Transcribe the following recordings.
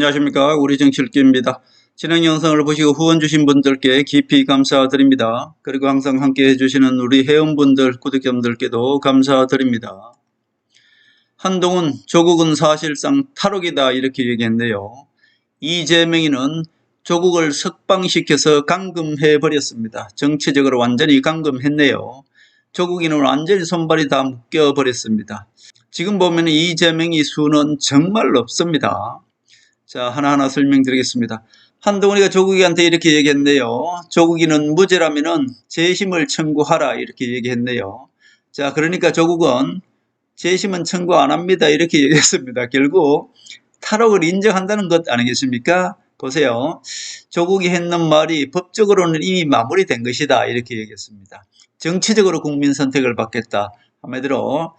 안녕하십니까 우리 정칠기입니다. 진행 영상을 보시고 후원 주신 분들께 깊이 감사드립니다. 그리고 항상 함께 해주시는 우리 회원분들 구독자분들께도 감사드립니다. 한동훈 조국은 사실상 탈옥이다 이렇게 얘기했네요. 이재명이는 조국을 석방시켜서 감금해 버렸습니다. 정치적으로 완전히 감금했네요. 조국이는 완전히 손발이 다 묶여 버렸습니다. 지금 보면 이재명이 수는 정말 없습니다. 자, 하나하나 설명드리겠습니다. 한동훈이가 조국이한테 이렇게 얘기했네요. 조국이는 무죄라면은 재심을 청구하라 이렇게 얘기했네요. 자, 그러니까 조국은 재심은 청구 안 합니다 이렇게 얘기했습니다. 결국 탈옥을 인정한다는 것 아니겠습니까? 보세요. 조국이 했는 말이 법적으로는 이미 마무리된 것이다 이렇게 얘기했습니다. 정치적으로 국민 선택을 받겠다. 한마디로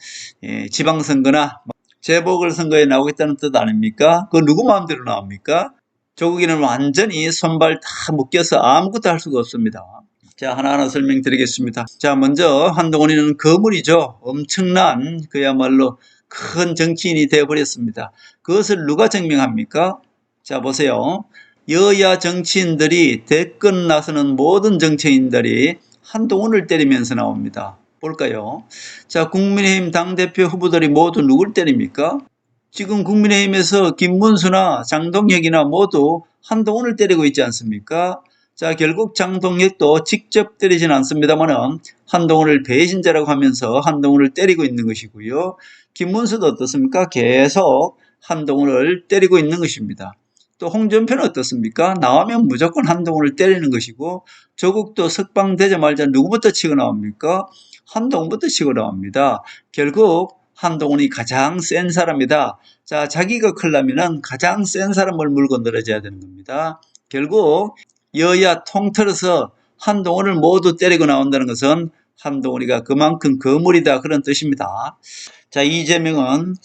예, 지방선거나 재보궐선거에 나오겠다는 뜻 아닙니까? 그 누구 마음대로 나옵니까? 조국이는 완전히 손발 다 묶여서 아무것도 할 수가 없습니다. 자, 하나하나 설명드리겠습니다. 자, 먼저 한동훈이는 거물이죠. 엄청난 그야말로 큰 정치인이 되어버렸습니다. 그것을 누가 증명합니까? 자, 보세요. 여야 정치인들이 대권 나서는 모든 정치인들이 한동훈을 때리면서 나옵니다. 볼까요? 자, 국민의힘 당대표 후보들이 모두 누굴 때립니까? 지금 국민의힘에서 김문수나 장동혁이나 모두 한동훈을 때리고 있지 않습니까? 자, 결국 장동혁도 직접 때리진 않습니다만은 한동훈을 배신자라고 하면서 한동훈을 때리고 있는 것이고요. 김문수도 어떻습니까? 계속 한동훈을 때리고 있는 것입니다. 또 홍준표는 어떻습니까? 나오면 무조건 한동훈을 때리는 것이고 조국도 석방되자마자 누구부터 치고 나옵니까? 한동훈부터 치고 나옵니다. 결국 한동훈이 가장 센 사람이다. 자, 자기가 클라면은 가장 센 사람을 물고 늘어져야 되는 겁니다. 결국 여야 통틀어서 한동훈을 모두 때리고 나온다는 것은 한동훈이가 그만큼 거물이다 그런 뜻입니다. 자, 이재명은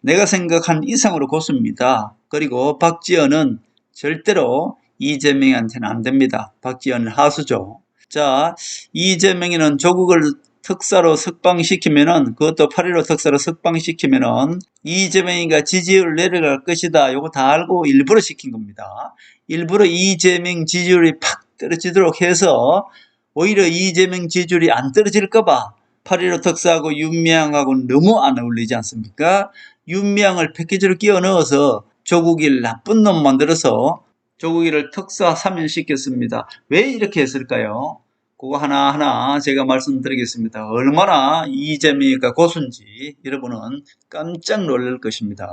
내가 생각한 이상으로 고수입니다. 그리고 박지원은 절대로 이재명한테는 안 됩니다. 박지원은 하수죠. 자, 이재명이는 조국을 특사로 석방시키면은 그것도 8.15 특사로 석방시키면은 이재명이가 지지율 내려갈 것이다. 요거 다 알고 일부러 시킨 겁니다. 일부러 이재명 지지율이 팍 떨어지도록 해서 오히려 이재명 지지율이 안 떨어질까봐 8.15 특사하고 윤미향하고 너무 안 어울리지 않습니까? 윤미향을 패키지로 끼워 넣어서 조국일 나쁜 놈 만들어서 조국이를 특사 사면시켰습니다. 왜 이렇게 했을까요? 그거 하나하나 제가 말씀드리겠습니다. 얼마나 이재명이가 고순지 여러분은 깜짝 놀랄 것입니다.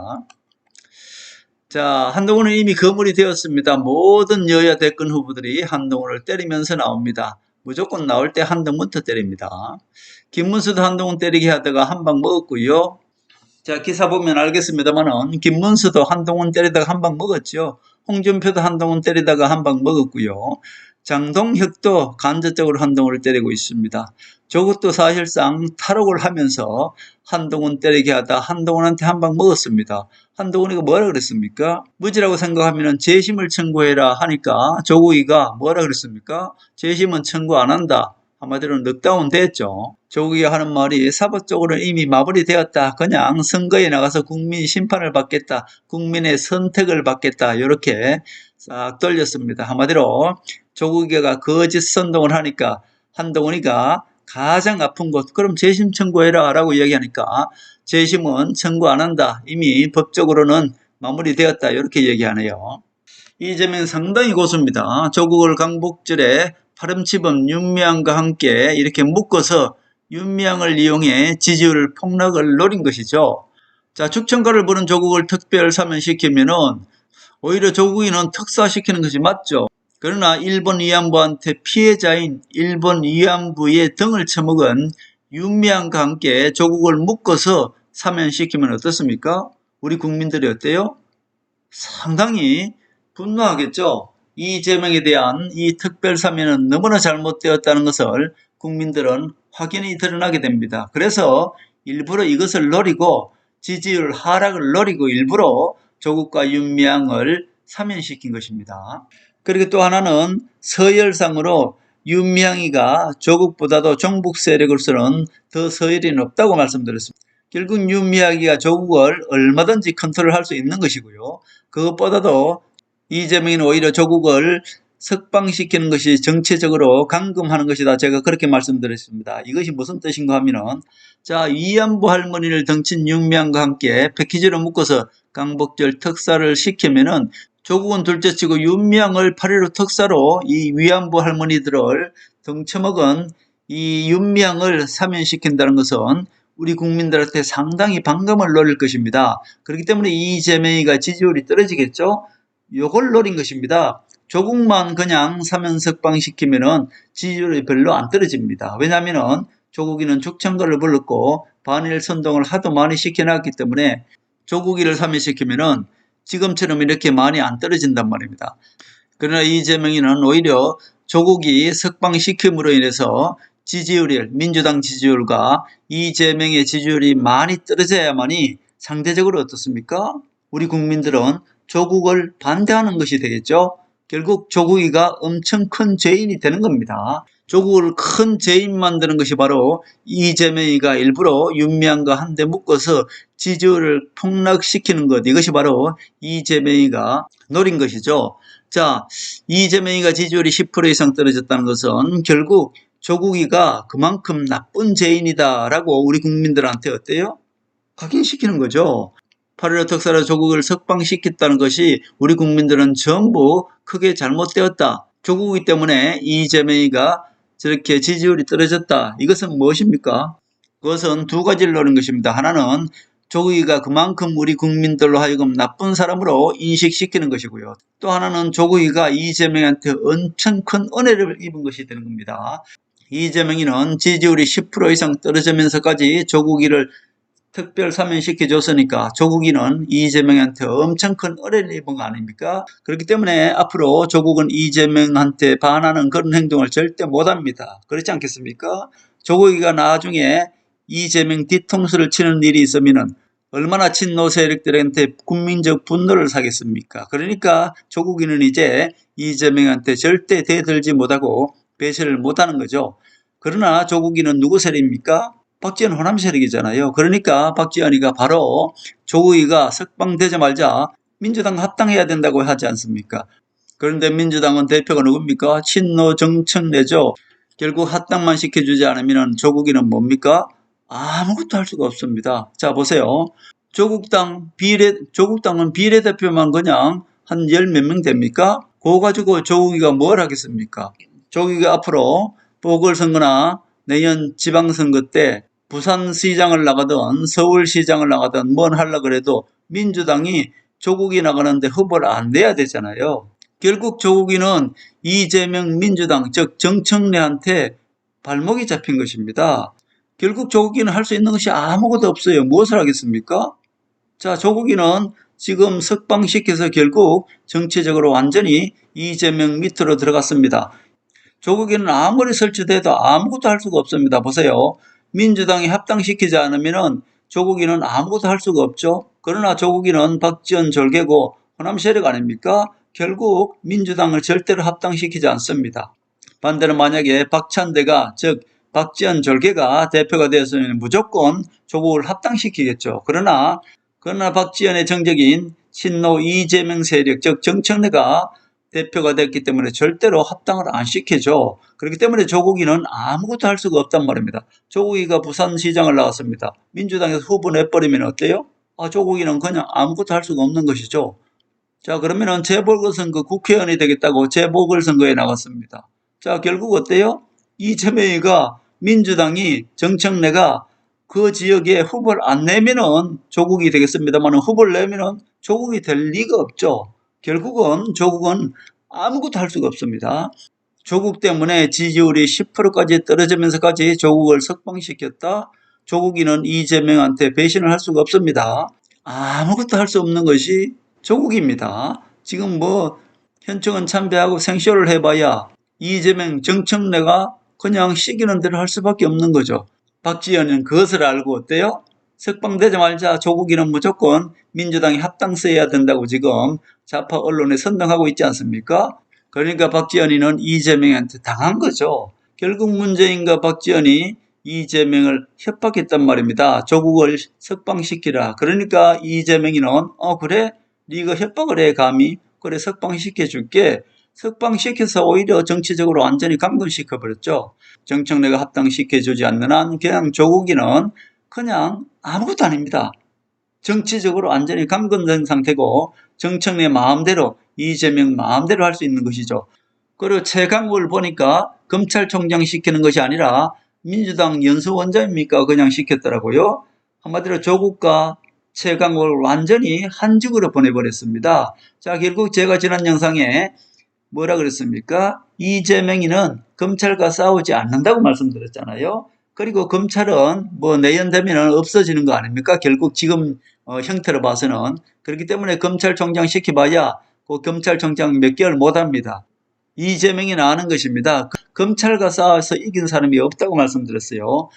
자, 한동훈은 이미 거물이 되었습니다. 모든 여야 대권 후보들이 한동훈을 때리면서 나옵니다. 무조건 나올 때 한동훈부터 때립니다. 김문수도 한동훈 때리게 하다가 한 방 먹었고요. 자, 기사 보면 알겠습니다만은 김문수도 한동훈 때리다가 한 방 먹었죠. 홍준표도 한동훈 때리다가 한 방 먹었고요. 장동혁도 간접적으로 한동훈을 때리고 있습니다. 저것도 사실상 탈옥을 하면서 한동훈 때리게 하다 한동훈한테 한 방 먹었습니다. 한동훈이가 뭐라 그랬습니까? 무지라고 생각하면 재심을 청구해라 하니까 조국이가 뭐라 그랬습니까? 재심은 청구 안 한다. 한마디로 넉다운 됐죠. 조국이가 하는 말이 사법적으로 이미 마무리되었다. 그냥 선거에 나가서 국민 심판을 받겠다. 국민의 선택을 받겠다. 이렇게 싹 돌렸습니다. 한마디로 조국이가 거짓 선동을 하니까 한동훈이가 가장 아픈 곳 그럼 재심 청구해라 라고 이야기하니까 재심은 청구 안 한다. 이미 법적으로는 마무리되었다. 이렇게 얘기하네요. 이재명 상당히 고수입니다. 조국을 강복절에 파렴치범 윤미향과 함께 이렇게 묶어서 윤미향을 이용해 지지율 폭락을 노린 것이죠. 자, 축천가를 부른 조국을 특별 사면시키면은 오히려 조국이는 특사시키는 것이 맞죠. 그러나 일본 위안부한테 피해자인 일본 위안부의 등을 쳐먹은 윤미향과 함께 조국을 묶어서 사면시키면 어떻습니까? 우리 국민들이 어때요? 상당히 분노하겠죠. 이재명에 대한 이 특별 사면은 너무나 잘못되었다는 것을 국민들은 확연히 드러나게 됩니다. 그래서 일부러 이것을 노리고 지지율 하락을 노리고 일부러 조국과 윤미향을 사면시킨 것입니다. 그리고 또 하나는 서열상으로 윤미향이가 조국보다도 종북 세력으로서는 더 서열이 높다고 말씀드렸습니다. 결국 윤미향이가 조국을 얼마든지 컨트롤할 수 있는 것이고요. 그것보다도 이재명이는 오히려 조국을 석방시키는 것이 정치적으로 감금하는 것이다. 제가 그렇게 말씀드렸습니다. 이것이 무슨 뜻인가 하면은 자 위안부 할머니를 덩친 윤미향과 함께 패키지로 묶어서 강복절 특사를 시키면은 조국은 둘째치고 윤미향을 8.15 특사로 이 위안부 할머니들을 덩쳐먹은 이 윤미향을 사면시킨다는 것은 우리 국민들한테 상당히 반감을 노릴 것입니다. 그렇기 때문에 이재명이가 지지율이 떨어지겠죠? 요걸 노린 것입니다. 조국만 그냥 사면 석방시키면은 지지율이 별로 안 떨어집니다. 왜냐하면은 조국이는 죽창거를 불렀고 반일 선동을 하도 많이 시켜놨기 때문에 조국이를 사면시키면은 지금처럼 이렇게 많이 안 떨어진단 말입니다. 그러나 이재명이는 오히려 조국이 석방시킴으로 인해서 지지율이 민주당 지지율과 이재명의 지지율이 많이 떨어져야만이 상대적으로 어떻습니까? 우리 국민들은 조국을 반대하는 것이 되겠죠. 결국 조국이가 엄청 큰 죄인이 되는 겁니다. 조국을 큰 죄인 만드는 것이 바로 이재명이가 일부러 윤미향과 한데 묶어서 지지율을 폭락시키는 것 이것이 바로 이재명이가 노린 것이죠. 자, 이재명이가 지지율이 10% 이상 떨어졌다는 것은 결국 조국이가 그만큼 나쁜 죄인이다 라고 우리 국민들한테 어때요? 각인시키는 거죠. 8.15 특사로 조국을 석방시켰다는 것이 우리 국민들은 전부 크게 잘못되었다. 조국이기 때문에 이재명이가 저렇게 지지율이 떨어졌다. 이것은 무엇입니까? 그것은 두 가지를 노린 것입니다. 하나는 조국이가 그만큼 우리 국민들로 하여금 나쁜 사람으로 인식시키는 것이고요. 또 하나는 조국이가 이재명한테 엄청 큰 은혜를 입은 것이 되는 겁니다. 이재명이는 지지율이 10% 이상 떨어지면서까지 조국이를 특별 사면시켜 줬으니까 조국이는 이재명한테 엄청 큰 은혜를 입은 거 아닙니까? 그렇기 때문에 앞으로 조국은 이재명한테 반하는 그런 행동을 절대 못합니다. 그렇지 않겠습니까? 조국이가 나중에 이재명 뒤통수를 치는 일이 있으면은 얼마나 친노 세력들한테 국민적 분노를 사겠습니까? 그러니까 조국이는 이제 이재명한테 절대 대들지 못하고 배신을 못하는 거죠. 그러나 조국이는 누구 세력입니까? 박지원 호남 세력이잖아요. 그러니까 박지원이가 바로 조국이가 석방되자마자 민주당 합당해야 된다고 하지 않습니까? 그런데 민주당은 대표가 누굽니까? 친노 정청래죠. 결국 합당만 시켜주지 않으면 조국이는 뭡니까? 아무것도 할 수가 없습니다. 자 보세요. 조국당 비례 조국당은 비례대표만 그냥 한 열 몇 명 됩니까? 그거 가지고 조국이가 뭘 하겠습니까? 조국이가 앞으로 보궐선거나 내년 지방선거 때 부산시장을 나가든 서울시장을 나가든 뭘 하려 그래도 민주당이 조국이 나가는데 후보를 안 내야 되잖아요. 결국 조국이는 이재명 민주당 즉 정청래한테 발목이 잡힌 것입니다. 결국 조국이는 할 수 있는 것이 아무것도 없어요. 무엇을 하겠습니까? 자, 조국이는 지금 석방시켜서 결국 정치적으로 완전히 이재명 밑으로 들어갔습니다. 조국이는 아무리 설치돼도 아무것도 할 수가 없습니다. 보세요. 민주당이 합당시키지 않으면은 조국이는 아무것도 할 수가 없죠. 그러나 조국이는 박지원 절개고 호남 세력 아닙니까? 결국 민주당을 절대로 합당시키지 않습니다. 반대로 만약에 박찬대가 즉 박지원 절개가 대표가 되었으면 무조건 조국을 합당시키겠죠. 그러나 그러나 박지원의 정적인 친노 이재명 세력 즉 정청래가 대표가 됐기 때문에 절대로 합당을 안 시켜줘. 그렇기 때문에 조국이는 아무것도 할 수가 없단 말입니다. 조국이가 부산시장을 나왔습니다. 민주당에서 후보 내버리면 어때요? 아, 조국이는 그냥 아무것도 할 수가 없는 것이죠. 자, 그러면은 재보궐선거 국회의원이 되겠다고 재보궐선거에 나갔습니다. 자, 결국 어때요? 이재명이가 민주당이 정청래가 그 지역에 후보를 안 내면은 조국이 되겠습니다만 후보를 내면은 조국이 될 리가 없죠. 결국은 조국은 아무것도 할 수가 없습니다. 조국 때문에 지지율이 10%까지 떨어지면서까지 조국을 석방시켰다. 조국이는 이재명한테 배신을 할 수가 없습니다. 아무것도 할 수 없는 것이 조국입니다. 지금 뭐 현충원 참배하고 생쇼를 해봐야 이재명 정청래가 그냥 시기는 대로 할 수밖에 없는 거죠. 박지원은 그것을 알고 어때요? 석방되자마자 조국이는 무조건 민주당이 합당서해야 된다고 지금 좌파 언론에 선동하고 있지 않습니까? 그러니까 박지원이는 이재명한테 당한 거죠. 결국 문재인과 박지원이 이재명을 협박했단 말입니다. 조국을 석방시키라. 그러니까 이재명이는 어 그래 네가 협박을 해 감히 그래 석방시켜 줄게. 석방시켜서 오히려 정치적으로 완전히 감금시켜 버렸죠. 정청래가 합당시켜 주지 않는 한 그냥 조국이는 그냥 아무것도 아닙니다. 정치적으로 완전히 감금된 상태고 정청래 마음대로 이재명 마음대로 할 수 있는 것이죠. 그리고 최강욱을 보니까 검찰총장 시키는 것이 아니라 민주당 연수원장입니까? 그냥 시켰더라고요. 한마디로 조국과 최강욱을 완전히 한직으로 보내버렸습니다. 자, 결국 제가 지난 영상에 뭐라 그랬습니까? 이재명이는 검찰과 싸우지 않는다고 말씀드렸잖아요. 그리고 검찰은 뭐 내연되면 없어지는 거 아닙니까? 결국 지금 어, 형태로 봐서는 그렇기 때문에 검찰총장 시켜봐야 그 검찰총장 몇 개월 못합니다. 이재명이 나하는 것입니다. 검찰과 싸워서 이긴 사람이 없다고 말씀드렸어요.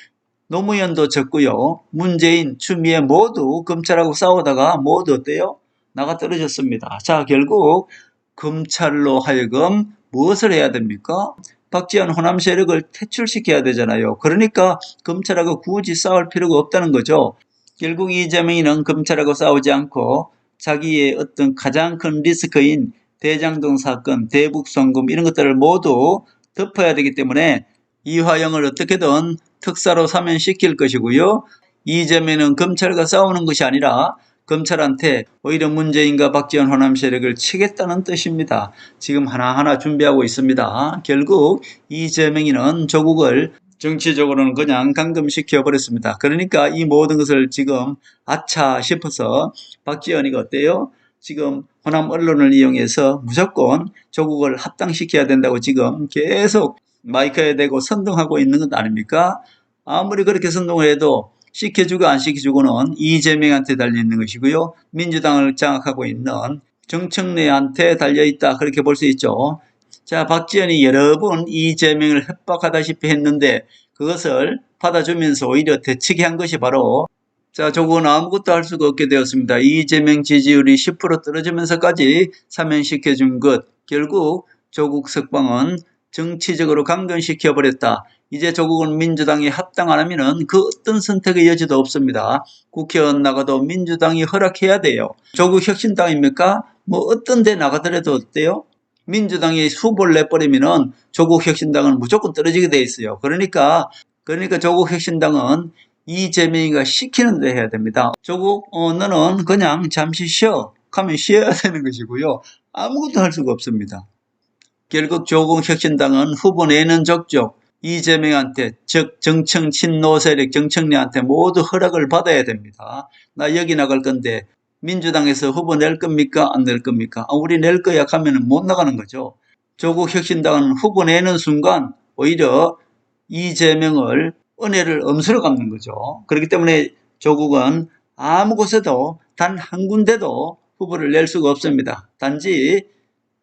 노무현도 졌고요. 문재인, 추미애 모두 검찰하고 싸우다가 모두 어때요? 나가 떨어졌습니다. 자, 결국 검찰로 하여금 무엇을 해야 됩니까? 박지원 호남 세력을 퇴출시켜야 되잖아요. 그러니까 검찰하고 굳이 싸울 필요가 없다는 거죠. 결국 이재명이는 검찰하고 싸우지 않고 자기의 어떤 가장 큰 리스크인 대장동 사건, 대북 송금 이런 것들을 모두 덮어야 되기 때문에 이화영을 어떻게든 특사로 사면시킬 것이고요. 이재명은 검찰과 싸우는 것이 아니라 검찰한테 오히려 문재인과 박지원 호남 세력을 치겠다는 뜻입니다. 지금 하나하나 준비하고 있습니다. 결국 이재명이는 조국을 정치적으로는 그냥 감금시켜 버렸습니다. 그러니까 이 모든 것을 지금 아차 싶어서 박지원이가 어때요? 지금 호남 언론을 이용해서 무조건 조국을 합당시켜야 된다고 지금 계속 마이크에 대고 선동하고 있는 것 아닙니까? 아무리 그렇게 선동을 해도 시켜주고 안 시켜주고는 이재명한테 달려있는 것이고요. 민주당을 장악하고 있는 정청래한테 달려있다. 그렇게 볼 수 있죠. 자, 박지원이 여러 번 이재명을 협박하다시피 했는데 그것을 받아주면서 오히려 대치게 한 것이 바로 자, 조국은 아무것도 할 수가 없게 되었습니다. 이재명 지지율이 10% 떨어지면서까지 사면시켜준 것. 결국 조국 석방은 정치적으로 강변시켜버렸다. 이제 조국은 민주당이 합당 안 하면은 그 어떤 선택의 여지도 없습니다. 국회의원 나가도 민주당이 허락해야 돼요. 조국 혁신당입니까? 뭐 어떤 데 나가더라도 어때요? 민주당이 후보를 내버리면은 조국 혁신당은 무조건 떨어지게 돼 있어요. 그러니까 그러니까 조국 혁신당은 이재명이가 시키는 데 해야 됩니다. 조국 어, 너는 그냥 잠시 쉬어. 하면 쉬어야 되는 것이고요. 아무것도 할 수가 없습니다. 결국 조국 혁신당은 후보 내는 족족 이재명한테 즉 정청 친노 세력 정청래한테 모두 허락을 받아야 됩니다. 나 여기 나갈 건데 민주당에서 후보 낼 겁니까 안 낼 겁니까? 아, 우리 낼 거야 하면 못 나가는 거죠. 조국 혁신당은 후보 내는 순간 오히려 이재명을 은혜를 엄수로 갚는 거죠. 그렇기 때문에 조국은 아무 곳에도 단 한 군데도 후보를 낼 수가 없습니다. 단지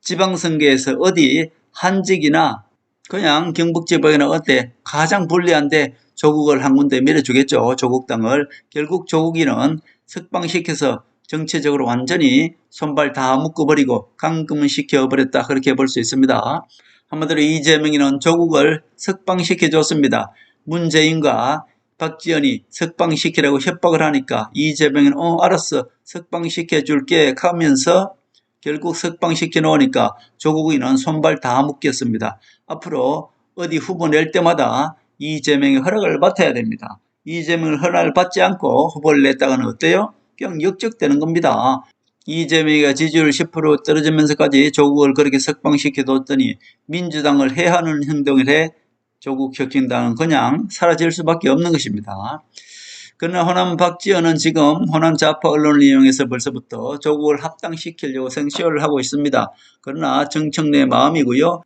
지방선거에서 어디 한직이나 그냥 경북지방이나 어때 가장 불리한데 조국을 한 군데 밀어주겠죠. 조국당을. 결국 조국이는 석방시켜서 정치적으로 완전히 손발 다 묶어버리고 감금을 시켜버렸다. 그렇게 볼 수 있습니다. 한마디로 이재명이는 조국을 석방시켜줬습니다. 문재인과 박지원이 석방시키라고 협박을 하니까 이재명은 어 알았어 석방시켜줄게 하면서 결국 석방시켜 놓으니까 조국이는 손발 다 묶였습니다. 앞으로 어디 후보 낼 때마다 이재명의 허락을 받아야 됩니다. 이재명을 허락을 받지 않고 후보를 냈다가는 어때요? 그냥 역적되는 겁니다. 이재명이가 지지율 10% 떨어지면서까지 조국을 그렇게 석방시켜 뒀더니 민주당을 해하는 행동을 해 조국 혁신당은 그냥 사라질 수밖에 없는 것입니다. 그러나 호남 박지원은 지금 호남 좌파 언론을 이용해서 벌써부터 조국을 합당시키려고 생시를 하고 있습니다. 그러나 정청래의 마음이고요.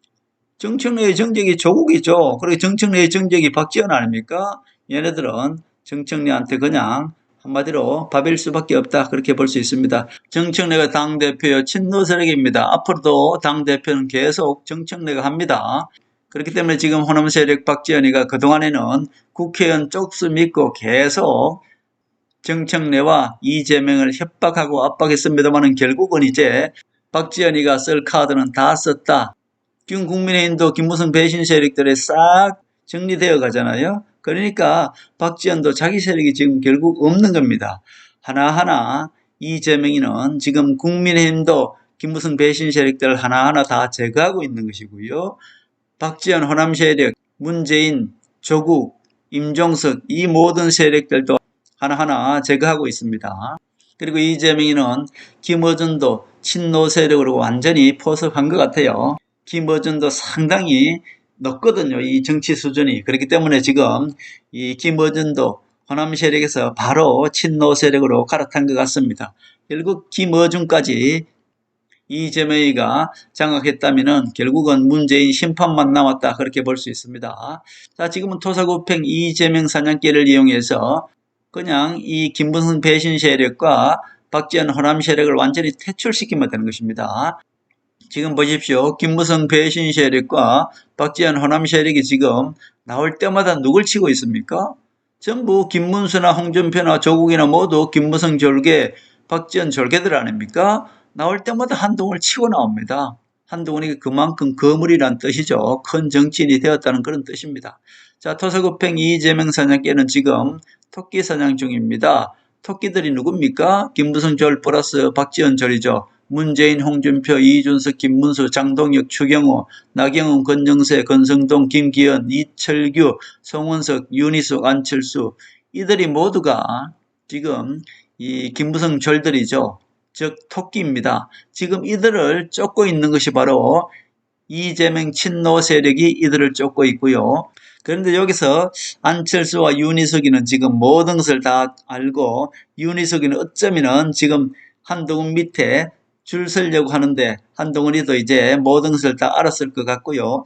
정청래의 정적이 조국이죠. 그리고 정청래의 정적이 박지원 아닙니까? 얘네들은 정청래한테 그냥 한마디로 밥일 수밖에 없다. 그렇게 볼 수 있습니다. 정청래가 당대표의 친노 세력입니다. 앞으로도 당대표는 계속 정청래가 합니다. 그렇기 때문에 지금 호남 세력 박지원이가 그동안에는 국회의원 쪽수 믿고 계속 정청래와 이재명을 협박하고 압박했습니다만은 결국은 이제 박지원이가 쓸 카드는 다 썼다. 지금 국민의힘도 김무성 배신 세력들에 싹 정리되어 가잖아요. 그러니까 박지원도 자기 세력이 지금 결국 없는 겁니다. 하나하나 이재명이는 지금 국민의힘도 김무성 배신 세력들 하나하나 다 제거하고 있는 것이고요. 박지원 호남 세력, 문재인, 조국, 임종석 이 모든 세력들도 하나하나 제거하고 있습니다. 그리고 이재명이는 김어준도 친노 세력으로 완전히 포섭한 것 같아요. 김어준도 상당히 높거든요. 이 정치 수준이. 그렇기 때문에 지금 이 김어준도 호남 세력에서 바로 친노 세력으로 갈아탄 것 같습니다. 결국 김어준까지 이재명이가 장악했다면은 결국은 문재인 심판만 남았다 그렇게 볼 수 있습니다. 자 지금은 토사구팽 이재명 사냥개를 이용해서 그냥 이 김문성 배신 세력과 박지원 호남 세력을 완전히 퇴출시키면 되는 것입니다. 지금 보십시오. 김무성 배신 세력과 박지원 호남 세력이 지금 나올 때마다 누굴 치고 있습니까? 전부 김문수나 홍준표나 조국이나 모두 김무성 졸개, 박지원 졸개들 아닙니까? 나올 때마다 한동훈을 치고 나옵니다. 한동훈이 그만큼 거물이란 뜻이죠. 큰 정치인이 되었다는 그런 뜻입니다. 자, 토사구팽 이재명 사냥개는 지금 토끼 사냥 중입니다. 토끼들이 누굽니까? 김무성 절 플러스 박지원 절이죠. 문재인, 홍준표, 이준석, 김문수, 장동혁, 추경호, 나경원, 권정세, 권성동, 김기현, 이철규, 송원석, 윤희숙, 안철수 이들이 모두가 지금 이 김무성 절들이죠. 즉 토끼입니다. 지금 이들을 쫓고 있는 것이 바로 이재명 친노 세력이 이들을 쫓고 있고요. 그런데 여기서 안철수와 윤희석이는 지금 모든 것을 다 알고 윤희석이는 어쩌면은 지금 한동훈 밑에 줄 서려고 하는데 한동훈이도 이제 모든 것을 다 알았을 것 같고요.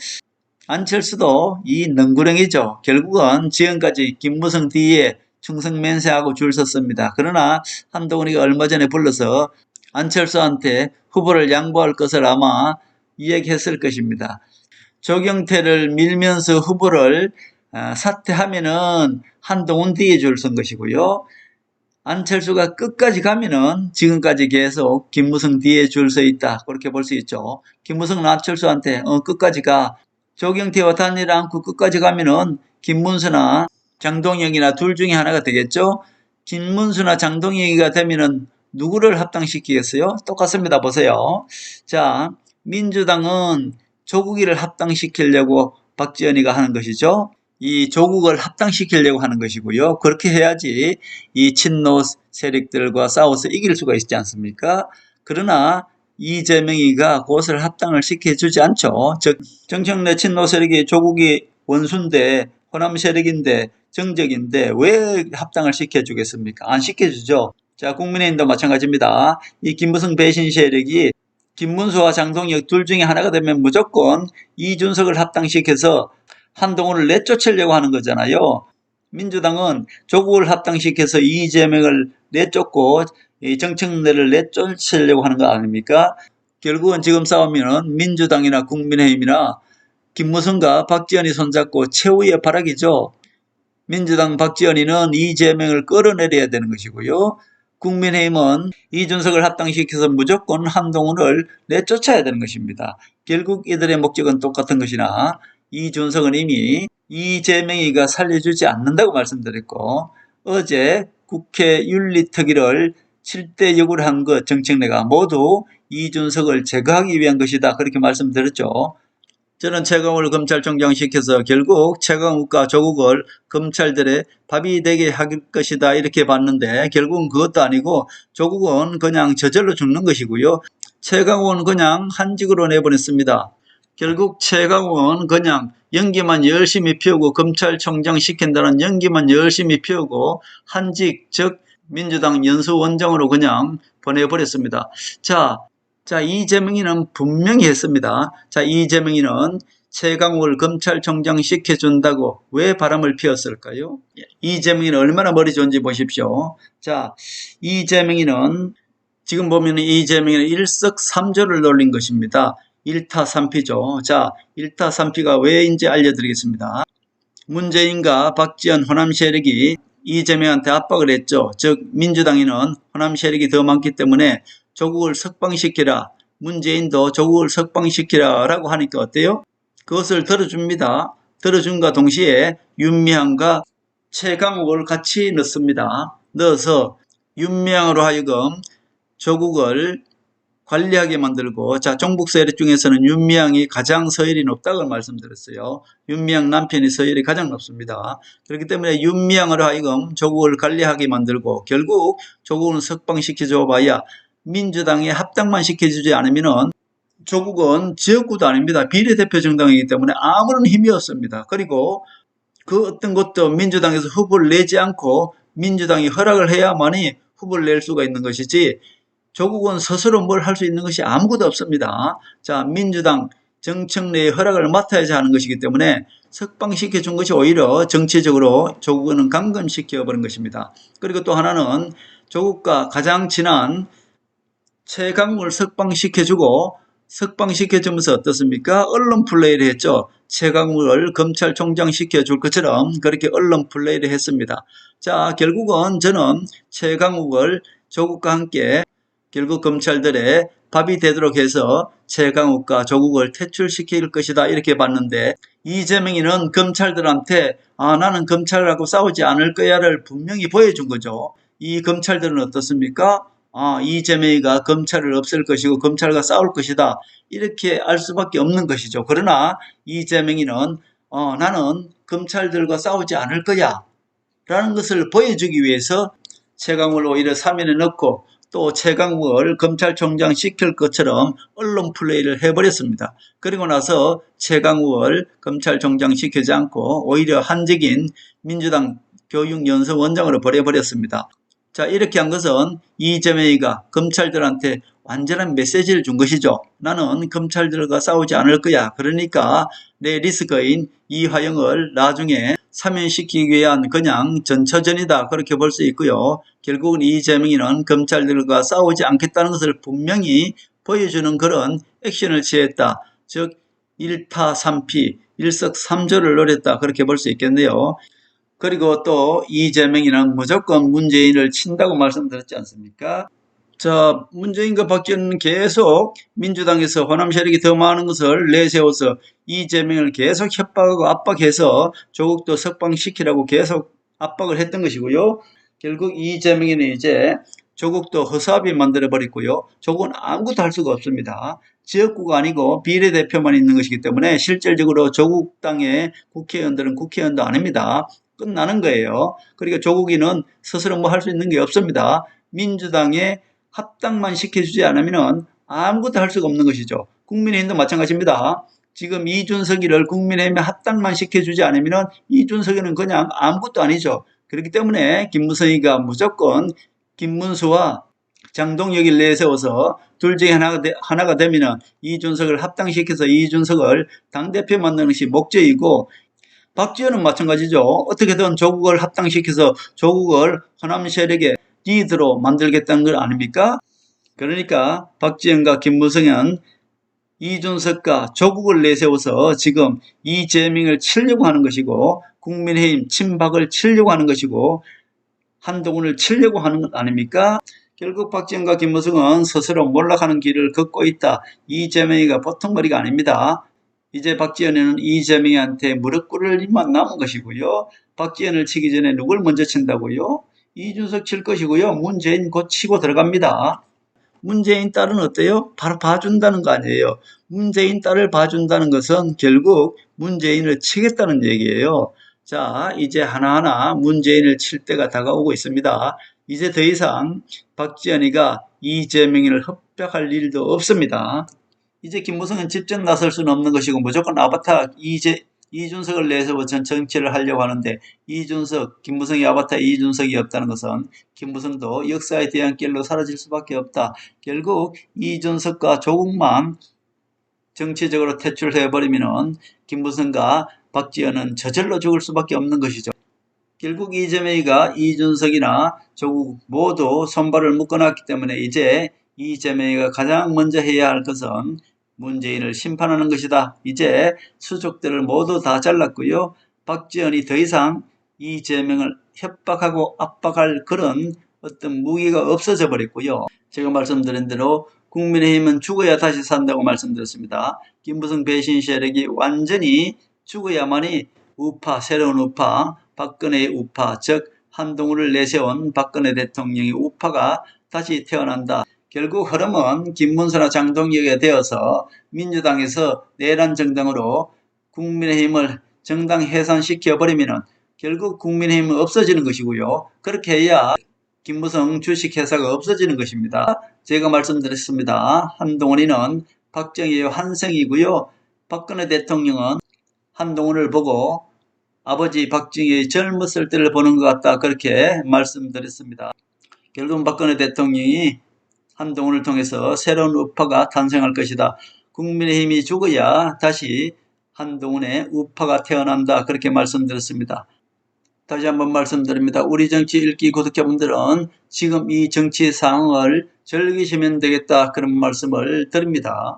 안철수도 이 능구렁이죠. 결국은 지금까지 김무성 뒤에 충성맹세하고 줄 섰습니다. 그러나 한동훈이가 얼마 전에 불러서 안철수한테 후보를 양보할 것을 아마 이야기했을 것입니다. 조경태를 밀면서 후보를 아, 사퇴하면은 한동훈 뒤에 줄 선 것이고요. 안철수가 끝까지 가면은 지금까지 계속 김무성 뒤에 줄 서 있다. 그렇게 볼 수 있죠. 김무성은 안철수한테 어, 끝까지 가. 조경태와 단일 않고 끝까지 가면은 김문수나 장동혁이나 둘 중에 하나가 되겠죠. 김문수나 장동혁이가 되면은 누구를 합당시키겠어요? 똑같습니다. 보세요. 자, 민주당은 조국이를 합당시키려고 박지원이가 하는 것이죠. 이 조국을 합당시키려고 하는 것이고요. 그렇게 해야지 이 친노 세력들과 싸워서 이길 수가 있지 않습니까? 그러나 이재명이가 그것을 합당을 시켜주지 않죠. 즉 정청래 친노 세력이 조국이 원수인데 호남 세력인데 정적인데 왜 합당을 시켜주겠습니까? 안 시켜주죠. 자 국민의힘도 마찬가지입니다. 이 김무성 배신 세력이 김문수와 장동혁 둘 중에 하나가 되면 무조건 이준석을 합당시켜서 한동훈을 내쫓으려고 하는 거잖아요. 민주당은 조국을 합당시켜서 이재명을 내쫓고 이 정청래를 내쫓으려고 하는 거 아닙니까? 결국은 지금 싸우면 민주당이나 국민의힘이나 김무성과 박지원이 손잡고 최후의 발악이죠. 민주당 박지원이는 이재명을 끌어내려야 되는 것이고요. 국민의힘은 이준석을 합당시켜서 무조건 한동훈을 내쫓아야 되는 것입니다. 결국 이들의 목적은 똑같은 것이나 이준석은 이미 이재명이가 살려주지 않는다고 말씀드렸고 어제 국회 윤리특위를 7대 역을 한것 정책내가 모두 이준석을 제거하기 위한 것이다 그렇게 말씀드렸죠. 저는 최강욱을 검찰총장 시켜서 결국 최강욱과 조국을 검찰들의 밥이 되게 할 것이다 이렇게 봤는데 결국은 그것도 아니고 조국은 그냥 저절로 죽는 것이고요. 최강욱은 그냥 한직으로 내보냈습니다. 결국 최강욱은 그냥 연기만 열심히 피우고 검찰총장 시킨다는 연기만 열심히 피우고 한직 즉 민주당 연수원장으로 그냥 보내버렸습니다. 자, 자, 이재명이는 분명히 했습니다. 자, 이재명이는 최강욱을 검찰총장 시켜준다고 왜 바람을 피웠을까요? 이재명이는 얼마나 머리 좋은지 보십시오. 자, 이재명이는 지금 보면 이재명이는 일석삼조를 놀린 것입니다. 1타 3피죠. 자, 1타 3피가 왜인지 알려드리겠습니다. 문재인과 박지원 호남 세력이 이재명한테 압박을 했죠. 즉 민주당에는 호남 세력이 더 많기 때문에 조국을 석방시키라. 문재인도 조국을 석방시키라 라고 하니까 어때요? 그것을 들어줍니다. 들어준과 동시에 윤미향과 최강욱을 같이 넣습니다. 넣어서 윤미향으로 하여금 조국을 관리하게 만들고 자 종북 세력 중에서는 윤미향이 가장 서열이 높다고 말씀드렸어요. 윤미향 남편이 서열이 가장 높습니다. 그렇기 때문에 윤미향으로 하여금 조국을 관리하게 만들고 결국 조국은 석방시켜줘 봐야 민주당에 합당만 시켜주지 않으면은 조국은 지역구도 아닙니다. 비례대표 정당이기 때문에 아무런 힘이 없습니다. 그리고 그 어떤 것도 민주당에서 후보를 내지 않고 민주당이 허락을 해야만이 후보를 낼 수가 있는 것이지 조국은 스스로 뭘 할 수 있는 것이 아무것도 없습니다. 자, 민주당 정청래의 허락을 맡아야지 하는 것이기 때문에 석방시켜 준 것이 오히려 정치적으로 조국은 감금시켜 버린 것입니다. 그리고 또 하나는 조국과 가장 친한 최강물 석방시켜주고 석방시켜주면서 어떻습니까? 언론 플레이를 했죠. 최강물을 검찰총장 시켜줄 것처럼 그렇게 언론 플레이를 했습니다. 자, 결국은 저는 최강욱을 조국과 함께 결국 검찰들의 밥이 되도록 해서 최강욱과 조국을 퇴출시킬 것이다 이렇게 봤는데 이재명이는 검찰들한테 아 나는 검찰하고 싸우지 않을 거야를 분명히 보여준 거죠. 이 검찰들은 어떻습니까? 아 이재명이가 검찰을 없앨 것이고 검찰과 싸울 것이다 이렇게 알 수밖에 없는 것이죠. 그러나 이재명이는 어, 나는 검찰들과 싸우지 않을 거야 라는 것을 보여주기 위해서 최강을 오히려 사면에 넣고 또 최강욱을 검찰총장 시킬 것처럼 언론 플레이를 해버렸습니다. 그리고 나서 최강욱을 검찰총장 시키지 않고 오히려 한직인 민주당 교육연수원장으로 버려버렸습니다. 자 이렇게 한 것은 이재명이가 검찰들한테 완전한 메시지를 준 것이죠. 나는 검찰들과 싸우지 않을 거야. 그러니까 내 리스크인 이화영을 나중에 사면시키기 위한 그냥 전처전이다. 그렇게 볼 수 있고요. 결국은 이재명이는 검찰들과 싸우지 않겠다는 것을 분명히 보여주는 그런 액션을 취했다. 즉 1타 3피, 일석삼조를 노렸다. 그렇게 볼 수 있겠네요. 그리고 또 이재명이는 무조건 문재인을 친다고 말씀드렸지 않습니까? 자, 문재인과 박지원은 계속 민주당에서 호남 세력이 더 많은 것을 내세워서 이재명을 계속 협박하고 압박해서 조국도 석방시키라고 계속 압박을 했던 것이고요. 결국 이재명이는 이제 조국도 허수아비 만들어버렸고요. 조국은 아무것도 할 수가 없습니다. 지역구가 아니고 비례대표만 있는 것이기 때문에 실질적으로 조국 당의 국회의원들은 국회의원도 아닙니다. 끝나는 거예요. 그러니까 조국이는 스스로 뭐 할 수 있는 게 없습니다. 민주당의 합당만 시켜주지 않으면 아무것도 할 수가 없는 것이죠. 국민의힘도 마찬가지입니다. 지금 이준석이를 국민의힘에 합당만 시켜주지 않으면 이준석이는 그냥 아무것도 아니죠. 그렇기 때문에 김무성이가 무조건 김문수와 장동혁을 내세워서 둘 중에 하나가, 되, 하나가 되면 이준석을 합당시켜서 이준석을 당대표 만드는 것이 목적이고 박지원은 마찬가지죠. 어떻게든 조국을 합당시켜서 조국을 호남 세력의 리드로 만들겠다는 것 아닙니까? 그러니까 박지원과 김무성은 이준석과 조국을 내세워서 지금 이재명을 치려고 하는 것이고 국민의힘 친박을 치려고 하는 것이고 한동훈을 치려고 하는 것 아닙니까? 결국 박지원과 김무성은 스스로 몰락하는 길을 걷고 있다. 이재명이가 보통 머리가 아닙니다. 이제 박지원은 이재명한테 무릎 꿇을 일만 남은 것이고요. 박지원을 치기 전에 누굴 먼저 친다고요? 이준석 칠 것이고요. 문재인 곧 치고 들어갑니다. 문재인 딸은 어때요? 바로 봐준다는 거 아니에요. 문재인 딸을 봐준다는 것은 결국 문재인을 치겠다는 얘기예요. 자, 이제 하나하나 문재인을 칠 때가 다가오고 있습니다. 이제 더 이상 박지원이가 이재명을 협박할 일도 없습니다. 이제 김무성은 직접 나설 수는 없는 것이고 무조건 아바타 이제 이준석을 내세워 전 정치를 하려고 하는데 이준석, 김무성이 아바타 이준석이 없다는 것은 김무성도 역사의 대안길로 사라질 수밖에 없다. 결국 이준석과 조국만 정치적으로 퇴출해버리면 김무성과 박지원은 저절로 죽을 수밖에 없는 것이죠. 결국 이재명이가 이준석이나 조국 모두 손발을 묶어놨기 때문에 이제 이재명이가 가장 먼저 해야 할 것은 문재인을 심판하는 것이다. 이제 수족들을 모두 다 잘랐고요. 박지원이 더 이상 이재명을 협박하고 압박할 그런 어떤 무기가 없어져 버렸고요. 제가 말씀드린 대로 국민의힘은 죽어야 다시 산다고 말씀드렸습니다. 김부성 배신 세력이 완전히 죽어야만이 우파, 새로운 우파, 박근혜의 우파, 즉 한동훈을 내세운 박근혜 대통령의 우파가 다시 태어난다. 결국 흐름은 김문수나 장동혁에 되어서 민주당에서 내란 정당으로 국민의힘을 정당 해산시켜버리면 결국 국민의힘은 없어지는 것이고요. 그렇게 해야 김무성 주식회사가 없어지는 것입니다. 제가 말씀드렸습니다. 한동훈이는 박정희의 환생이고요. 박근혜 대통령은 한동훈을 보고 아버지 박정희의 젊었을 때를 보는 것 같다. 그렇게 말씀드렸습니다. 결국 박근혜 대통령이 한동훈을 통해서 새로운 우파가 탄생할 것이다. 국민의힘이 죽어야 다시 한동훈의 우파가 태어난다. 그렇게 말씀드렸습니다. 다시 한번 말씀드립니다. 우리 정치 읽기 구독자분들은 지금 이 정치 상황을 즐기시면 되겠다. 그런 말씀을 드립니다.